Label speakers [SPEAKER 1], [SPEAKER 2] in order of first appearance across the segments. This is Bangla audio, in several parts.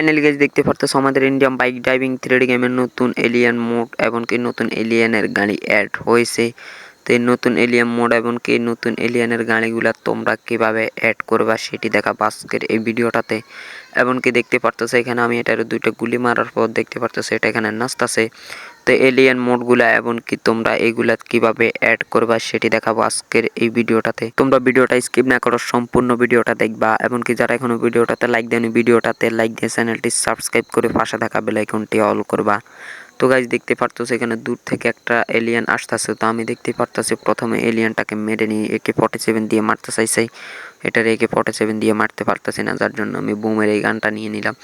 [SPEAKER 1] ফাইনালি গেছে দেখতে পারতেছ আমাদের ইন্ডিয়ান বাইক ড্রাইভিং থ্রেড গেমের নতুন এলিয়ান মোড এবং কি নতুন এলিয়ানের গাড়ি অ্যাড হয়েছে। তো এই নতুন এলিয়ান মোড এবং কি নতুন এলিয়ানের গাড়িগুলা তোমরা কীভাবে অ্যাড করবা সেটি দেখা বাস্কের এই ভিডিওটাতে। এমনকি দেখতে পারতেছে এখানে আমি এটার দুইটা গুলি মারার পর দেখতে পারতেছে এটা এখানে নাচতেছে। তো এলিয়ান মোডগুলা এমনকি তোমরা এগুলা কীভাবে অ্যাড করবা সেটি দেখাবো আজকের এই ভিডিওটাতে। তোমরা ভিডিওটা স্কিপ না করো, সম্পূর্ণ ভিডিওটা দেখবা এমনকি যারা এখনও ভিডিওটাতে লাইক দেন ভিডিওটাতে লাইক দিয়ে চ্যানেলটি সাবস্ক্রাইব করে পাশে থাকা বেলাইকনটি অল করবা। তো গাইজ দেখতে পারতেছো এখানে দূর থেকে একটা এলিয়ান আসতেছে। তো আমি দেখতে পারতেছি প্রথমে এলিয়ানটাকে মেরে নিয়ে একে ফর্টি সেভেন দিয়ে মারতে চাইছি। এটার একে ফর্টি সেভেন দিয়ে মারতে পারতেছি না, যার জন্য আমি বুমের এই গানটা নিয়ে নিলাম।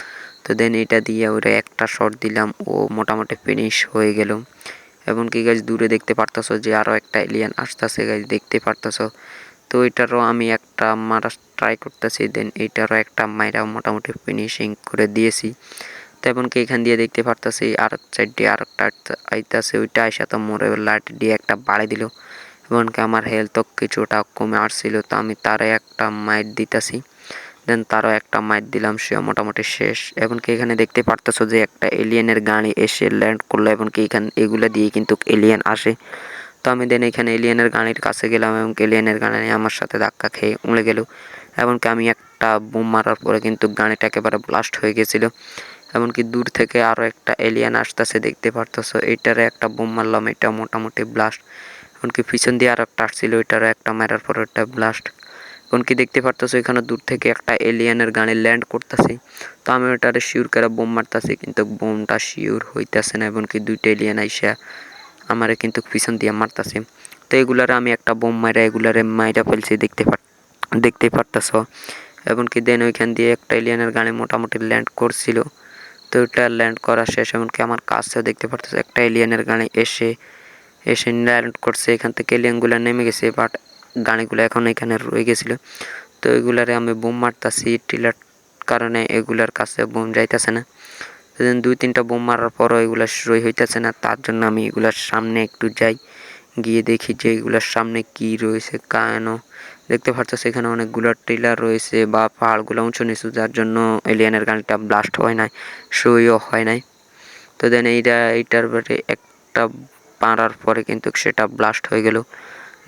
[SPEAKER 1] তো দেন এটা দিয়ে ওরা একটা শট দিলাম, ও মোটামুটি ফিনিশ হয়ে গেল। এবং এমনকি গাছ দূরে দেখতে পারতেছো যে আরও একটা এলিয়ান আসতেছে গাছ দেখতে পারতেছো। তো এটারও আমি একটা মারা ট্রাই করতেছি দেন এইটারও একটা মাইরা মোটামুটি ফিনিশিং করে দিয়েছি। তো এমনকি এখান দিয়ে দেখতে পারতেছি, আর সাইড দিয়ে আর একটা আইতাছে, ওইটা আইসা তো মোড়ে লাইট দিয়ে একটা বাড়ি দিল। এমনকি আমার হেলথ কিছুটা কমে আসছিল, তো আমি তারে একটা মাইট দিতেছি। দেন তারও একটা মাইট দিলাম সে মোটামুটি শেষ। এমনকি এখানে দেখতে পারতেছো যে একটা এলিয়েনের গাড়ি এসে ল্যান্ড করল এমনকি এখানে এগুলো দিয়ে কিন্তু এলিয়েন আসে। তো আমি দেন এখানে এলিয়েনের গাড়ির কাছে গেলাম এবং এলিয়েনের গাড়ি আমার সাথে ধাক্কা খেয়ে উড়ে গেল। এমনকি আমি একটা বোম মারার পরে কিন্তু গাড়িটা একেবারে ব্লাস্ট হয়ে গেছিল। এমনকি দূর থেকে আরও একটা এলিয়ান আসতেছে, দেখতে পারতেছো। এইটারে একটা বোম মারলাম, এটা মোটামুটি ব্লাস্ট এমনকি পিছন দিয়ে আরও একটা আসছিল, ওইটারও একটা মারার পর ওইটা ব্লাস্ট এমনকি দেখতে পারতেছো এখানে দূর থেকে একটা এলিয়ানের গানে ল্যান্ড করতেছে। তো আমি ওটারে শিওর করে বোম মারতেছি, কিন্তু বোমটা শিওর হইতেছে না, এমনকি দুইটা এলিয়ান আইসা আমারে কিন্তু পিছন দিয়ে মারতেছে। তো এগুলারে আমি একটা বোম মাইরা এগুলারে মাইরা ফেলছি, দেখতে পার, দেখতে পারতেছ। এমনকি দেন ওইখান দিয়ে একটা এলিয়ানের গানে মোটামুটি ল্যান্ড করছিল। তো ওইটা ল্যান্ড করা শেষ এমনকি আমার কাছেও দেখতে পারতেছ একটা এলিয়ানের গানে এসে এসে ল্যান্ড করছে। এখান থেকে এলিয়ানগুলো নেমে গেছে বাট গাড়িগুলো এখন এখানে রয়ে গেছিল। তো এগুলারে আমি বোম মারতাছি, টিলার কারণে এগুলার কাছে বোম যাইতেছে না। দেন দুই তিনটা বোম মারার পরও এগুলো রই হইতেছে না, তার জন্য আমি এগুলার সামনে একটু যাই, গিয়ে দেখি যে এগুলার সামনে কি রয়েছে, কেন? দেখতে পাচ্ছ সেখানে অনেকগুলো টিলার রয়েছে বা পাহাড়গুলো উঁচু নিচু, যার জন্য এলিয়ানের গানটা ব্লাস্ট হয় নাই, সইও হয় নাই। তো দেন এইটা, এইটার পরে একটা মারার পরে কিন্তু সেটা ব্লাস্ট হয়ে গেল।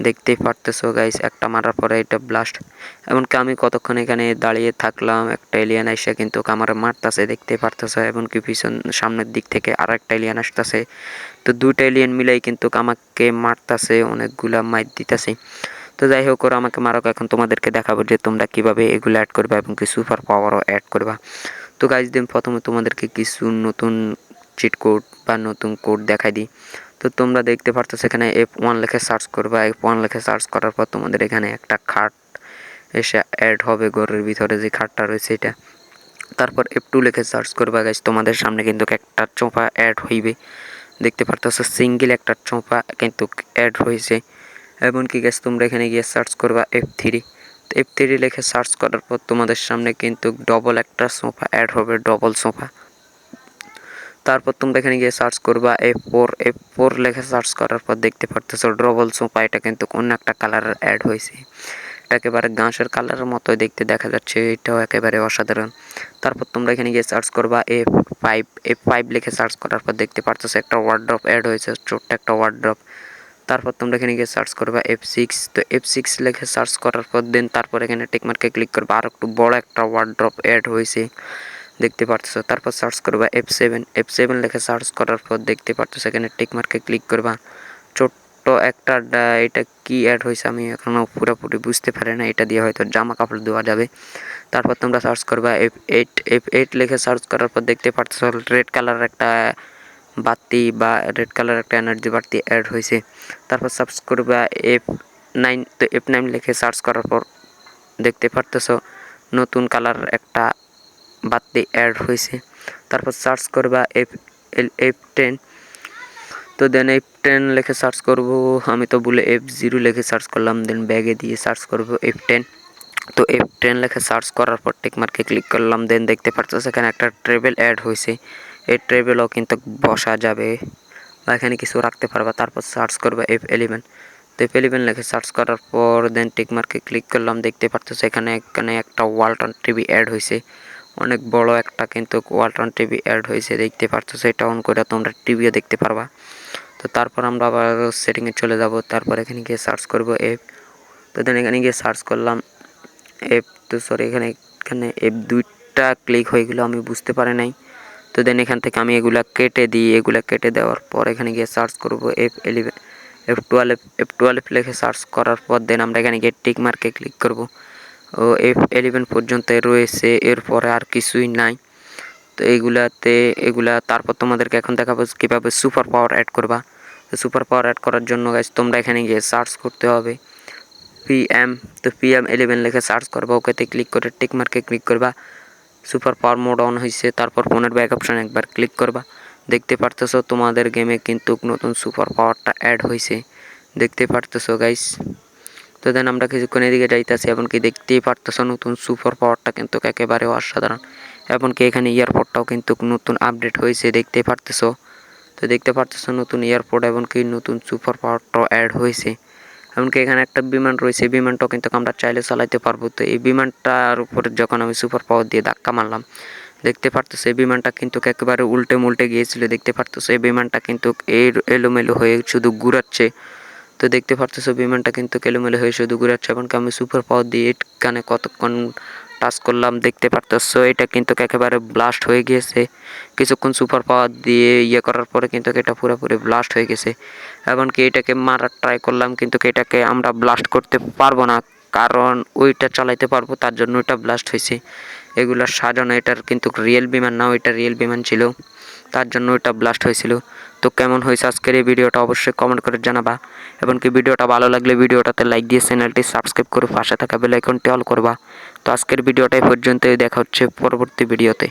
[SPEAKER 1] দেখতেই পারতেছো গাইস একটা মারার পরে এটা ব্লাস্ট এমনকি আমি কতক্ষণ এখানে দাঁড়িয়ে থাকলাম, একটা এলিয়ান এসে কিন্তু আমার মারতেছে দেখতে পারতেছো, এমনকি পিছন, সামনের দিক থেকে আর একটা এলিয়ান আসতেছে। তো দুইটা এলিয়ান মিলাই কিন্তু আমাকে মারতেছে, অনেকগুলা মাইর দিতেছে। তো যাই হোক, ওরা আমাকে মারক, এখন তোমাদেরকে দেখাবো যে তোমরা কীভাবে এগুলো অ্যাড করবা এবং কি সুপার পাওয়ারও অ্যাড করবা। তো গাইজ দিন প্রথমে তোমাদেরকে কিছু নতুন চিট কোড বা নতুন কোড দেখাই দিই। তো তোমরা দেখতে পারতো সেখানে এফ ওয়ান লেখে সার্চ করবা। এফ ওয়ান লেখে সার্চ করার পর তোমাদের এখানে একটা খাট এসে অ্যাড হবে ঘরের ভিতরে, যে খাটটা রয়েছে এটা। তারপর এফ টু লেখে সার্চ করবা গাছ তোমাদের সামনে কিন্তু একটা চোপা অ্যাড হইবে। দেখতে পারতেছো সিঙ্গেল একটা চোপা কিন্তু অ্যাড হয়েছে এমনকি গ্যাস তোমরা এখানে গিয়ে সার্চ করবা এফ থ্রি এফ থ্রি লেখে সার্চ করার পর তোমাদের সামনে কিন্তু ডবল একটা সোফা অ্যাড হবে ডবল সোফা তারপর তোমরা এখানে গিয়ে সার্চ করবা এফ ফোর এফ ফোর লেখে সার্চ করার পর দেখতে পারতেছো ডবল সোফা, এটা কিন্তু অন্য একটা কালারের অ্যাড হয়েছে। এটা একেবারে ঘাসের কালারের মতোই দেখতে দেখা যাচ্ছে, এটাও একেবারে অসাধারণ। তারপর তোমরা এখানে গিয়ে সার্চ করবা এফ ফাইভ এফ ফাইভ লিখে সার্চ করার পর দেখতে পারতেছো একটা ওয়ার্ড্রপ অ্যাড হয়েছে, ছোট্ট একটা ওয়ার্ড্রপ তারপর তোমরা এখানে গিয়ে সার্চ করবা এফ সিক্স তো এফ সিক্স লেখে সার্চ করার পর দেন তারপর এখানে টেকমার্কে ক্লিক করবা। আর একটু বড় একটা ওয়ার্ড্রপ অ্যাড হয়েছে। দেখতে পারতেছো। তারপর সার্চ করবা এফ সেভেন এফ সেভেন লিখে সার্চ করার পর দেখতে পারতেছো এখানে টিকমার্কে ক্লিক করবা। ছোট্ট একটা এটা কি অ্যাড হয়েছে আমি এখনও পুরোপুরি বুঝতে পারি না। এটা দিয়ে হয়তো জামা কাপড় দেওয়া যাবে। তারপর তোমরা সার্চ করবা এফ এইট এফ এইট লিখে সার্চ করার পর দেখতে পারতেছো রেড কালার একটা বাতি বা রেড কালার একটা এনার্জি বাড়তি অ্যাড হয়েছে। তারপর সার্চ করবা এফ নাইন তো এফ নাইন লিখে সার্চ করার পর দেখতে পারতেছো নতুন কালার একটা বাতি অ্যাড হয়েছে তারপর সার্চ করবা এফ এল এফ টেন তো দেন এফ টেন লিখে সার্চ করব। আমি তো বলে এফ জিরো লিখে সার্চ করলাম দেন ব্যাগে দিয়ে সার্চ করব এফ টেন তো এফ টেন লিখে সার্চ করার পর টেকমার্কে ক্লিক করলাম দেন দেখতে পাচ্ছ সেখানে একটা ট্রেভেল অ্যাড হয়েছে এই ট্রেভেলও কিন্তু বসা যাবে। বা এখানে কিছু রাখতে পারবা। তারপর সার্চ করবে এফ এলিভেন তো এফ এলিভেন লেখে সার্চ করার পর দেন টিকমার্কে ক্লিক করলাম, দেখতে পারতেছো এখানে এখানে একটা ওয়ালটন টিভি অ্যাড হয়েছে অনেক বড় একটা কিন্তু ওয়ালটন টিভি অ্যাড হয়েছে, দেখতে পারছ? সেটা অন করে তোমরা টিভিও দেখতে পারবা। তো তারপর আমরা আবার সেটিংয়ে চলে যাব। তারপর এখানে গিয়ে সার্চ করব এফ তো দেন এখানে গিয়ে সার্চ করলাম এফ তো সরি এখানে এখানে এফ দুইটা ক্লিক হয়ে গেলো, আমি বুঝতে পারি নাই। তো দেন এখান থেকে আমি এগুলা কেটে দিই। এগুলা কেটে দেওয়ার পর এখানে গিয়ে সার্চ করব F eleven F twelve F twelve লিখে সার্চ করার পর দেন আমরা এখানে গিয়ে টিক মার্কে ক্লিক করব। ও এফ এলেভেন পর্যন্ত রয়েছে, এরপরে আর কিছুই নাই। তো এইগুলাতে এগুলা, তারপর তোমাদেরকে এখন দেখাবো কীভাবে সুপার পাওয়ার অ্যাড করবা। তো সুপার পাওয়ার অ্যাড করার জন্য গাইজ তোমরা এখানে গিয়ে সার্চ করতে হবে। পিএম তো পিএম এলেভেন লেখে সার্চ করবা, ওকেতে ক্লিক করে টিক মার্কে ক্লিক করবা। সুপার পাওয়ার মোড অন হয়েছে তারপর ফোনের ব্যাক অপশন একবার ক্লিক করবা। দেখতে পারতেছো তোমাদের গেমে কিন্তু নতুন সুপার পাওয়ারটা অ্যাড হয়েছে দেখতে পারতেছো গাইস তো দেন আমরা কিছুক্ষণ এদিকে যাইতেছি এমনকি দেখতেই পারতেছো নতুন সুপার পাওয়ারটা কিন্তু একেবারে অসাধারণ এমনকি এখানে এয়ারপোর্টটাও কিন্তু নতুন আপডেট হয়েছে, দেখতে পারতেছো। তো দেখতে পারতেছো নতুন এয়ারপোর্ট এমনকি নতুন সুপার পাওয়ারটাও অ্যাড হয়েছে। এমনকি এখানে একটা বিমান রয়েছে, বিমানটাও কিন্তু আমরা চাইলে চালাইতে পারব। তো এই বিমানটার উপরে যখন আমি সুপার পাওয়ার দিয়ে ধাক্কা মারলাম, দেখতে পারতেছো এই বিমানটা কিন্তু একেবারে উল্টে মুল্টে গিয়েছিল, দেখতে পারতেছো এই বিমানটা কিন্তু এলোমেলো হয়ে শুধু ঘুরাচ্ছে। তো দেখতে পারতেছো বিমানটা কিন্তু এলোমেলো হয়ে শুধু ঘুরাচ্ছে এমনকি আমি সুপার পাওয়ার দিয়ে কানে কতক্ষণ টাচ করলাম দেখতে পারতেছো, এটা কিন্তু একেবারে ব্লাস্ট হয়ে গিয়েছে কিছুক্ষণ সুপার পাওয়ার দিয়ে ইয়ে করার পরে কিন্তু এটা পুরোপুরি ব্লাস্ট হয়ে গেছে। এমনকি এটাকে মারার ট্রাই করলাম, কিন্তু এটাকে আমরা ব্লাস্ট করতে পারব না, কারণ ওইটা চালাইতে পারব, তার জন্য ওইটা ব্লাস্ট হয়েছে। এগুলো সাজানো, এটার কিন্তু রিয়েল বিমান না, ওইটা রিয়েল বিমান ছিল। তার জন্য ওইটা ব্লাস্ট হয়েছিল। তো কেমন হয়েছে আজকের এই ভিডিওটা অবশ্যই কমেন্ট করে জানাবা। এবং কি ভিডিওটা ভালো লাগলে ভিডিওটাতে লাইক দিয়ে চ্যানেলটি সাবস্ক্রাইব করে পাশে থাকা বেলাইকনটি অল করবা। তো আজকের ভিডিওটা এই পর্যন্তই, দেখা হচ্ছে পরবর্তী ভিডিওতে।